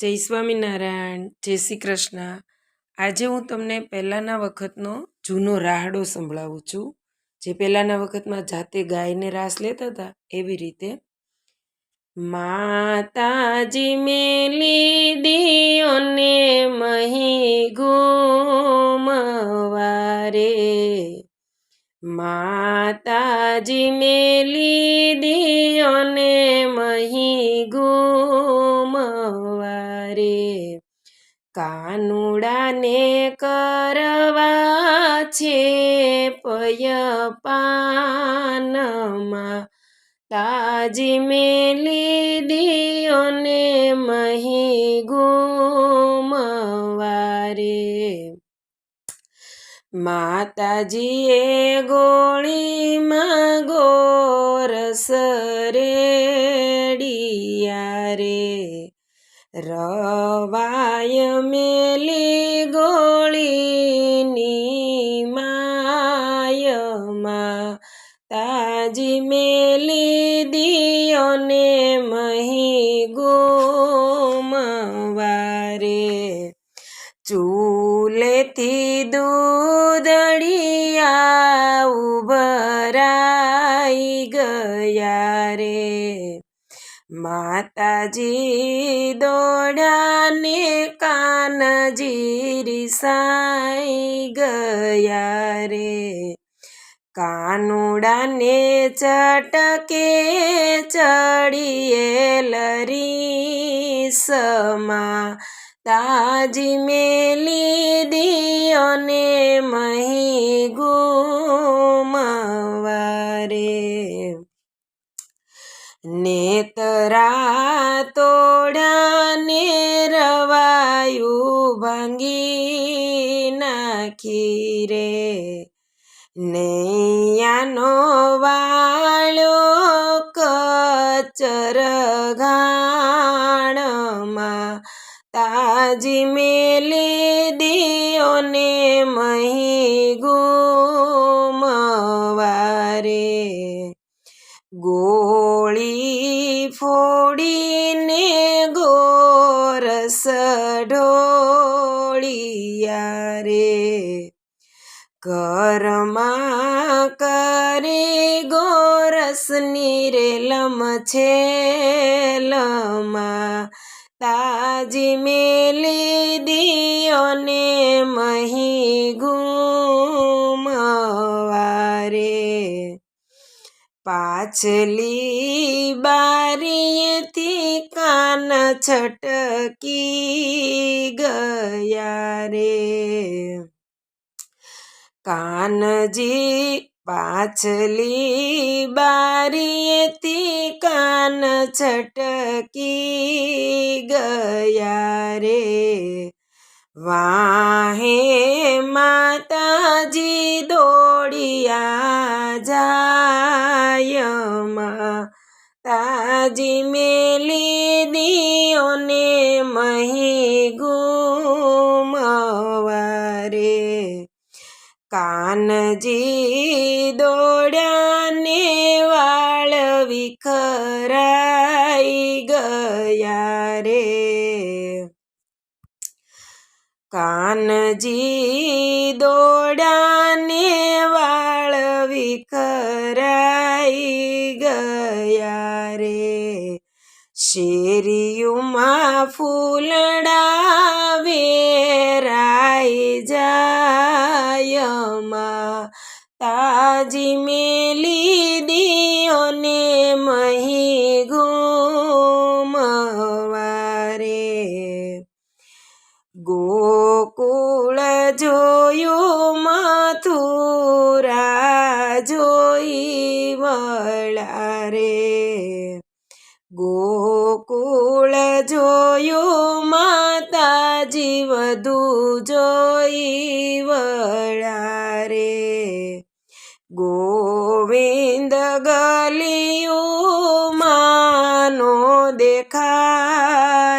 જય સ્વામિનારાયણ, જય શ્રી કૃષ્ણ. આજે હું તમને પહેલાંના વખતનો જૂનો રાહડો સંભળાવું છું. જે પહેલાંના વખતમાં જાતે ગાયને રાસ લેતા હતા એવી રીતે. માતાજી મેલી દિયોને મહી ગુમવારે માતાજી મેલી દિયોને મહી ગુમવારે કાનુડાને કરવા છે પય પાનમાં તાજી મેલી દિયોને મહી ગુમવારે. માતાજીએ ગોળીમાં ગોરસ રવાય મેલી ગોળીની માયમાં તાજી મેલી દિયોને મહી ગોમવારે. ચૂલેથી દૂધડિયા ઉભરાઈ ગયા રે. માતાજી દોડાને કાનજી રિસાઈ ગયા રે. કાનુડાને ચટકે ચડીએ લરી સમા તાજી મેલી દિયોને મહી નેતરા તોડાને રવાયું ભાંગી નાખી રે. નૈયાનો વાળો કચર ઘાણમાં તાજી મેલી દિયોને મહી ગુમવારે ગોળી ફોડીને ગોરસ ઢોળિયા રે કરમા કરે ગોરસની રે લમ છે લમા, તાજી મેલી દિયોને મહી ગુમવારે પાછલી બારીએથી કાન છટકી ગયા રે. કાનજી, પાછલી બારીએથી કાન છટકી ગયા રે. વાહે માતાજી દોડિયા જાયમાં તાજી મેલી દિયોને મહી ગુમાવારે. કાનજી દોડ્યાને વાળ વિખરાઈ ગયા રે કાનજી દોડાને વાળ વિખરાઈ શેરીયુમાં ફૂલડા વેરાઈ જાયમાં તાજી મેલી દિયોને મહી ગુમવારે ગોકુળ જોયું મથુરા જોઈ વળા રે ગોકુળ જોયું માતાજી વધુ જોઈ વળા રે ગોવિંદ ગલિયું માનો દેખાયમાં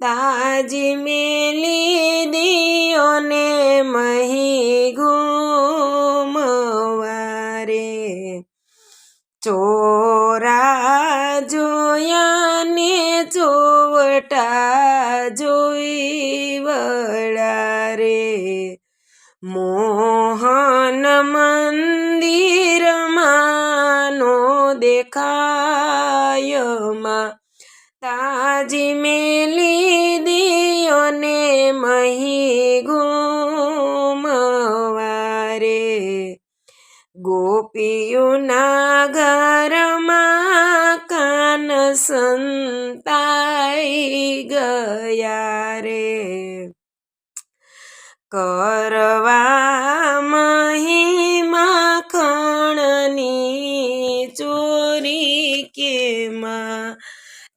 તાજી મેલી દિયોને મહી જટા જોઈ વળા રે. મોહન મંદિરમાં નો દેખાયમાં તાજી મેલી દિયોને મહી ગુમવારે ગોપીઓના ઘરમાં કરવા મહિમા કણની ચોરી કેમાં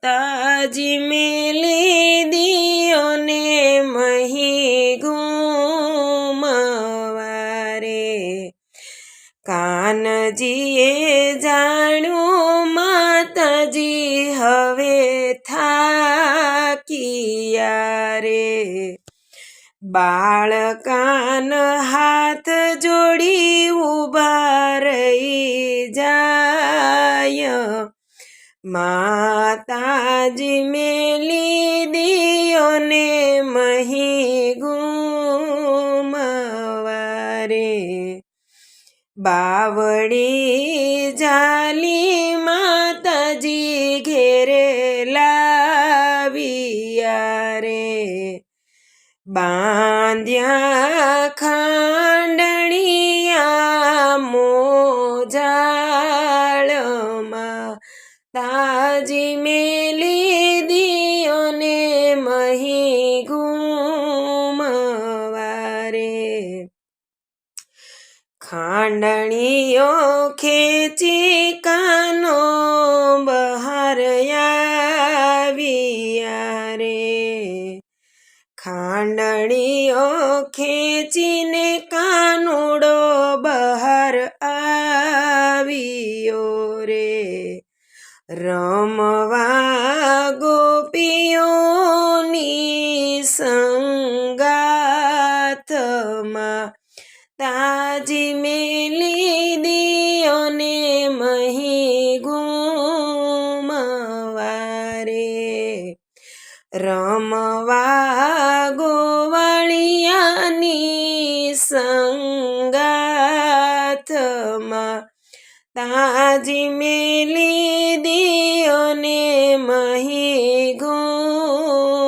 તાજી મેલી દિયોને મહી ગુમવારે કાનજીએ જાણ્યું, માતાજી હવે થાકિયા બાળકાન હાથ જોડી ઊભા રહી જાય. માતાજી મેલી દિયોને મહી ગુમવારે. બાવડી જાલી માતાજી ઘેરે લાવિયા બાંધ્યા ખાંડણિયા મોજાળમાં તાજી મેલી દિયોને મહી ગુમવારે ખાંડણીઓ ખેંચી કાનો ખાંડણીઓ ખેંચીને કાનુડો બહાર આવ્યો રે. રમવા ગોપીઓની સંગાથમાં તાજી મેલી દિયોને મહી ગોવાળિયાની સંગાથમાં તાજી મેલી દિયોને મહી ગુમવારે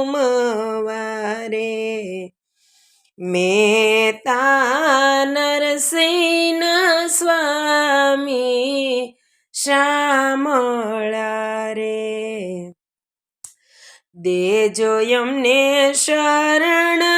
મેતા નરસિંહ સ્વામી શ્યામળા રે દેજો યમને શરણ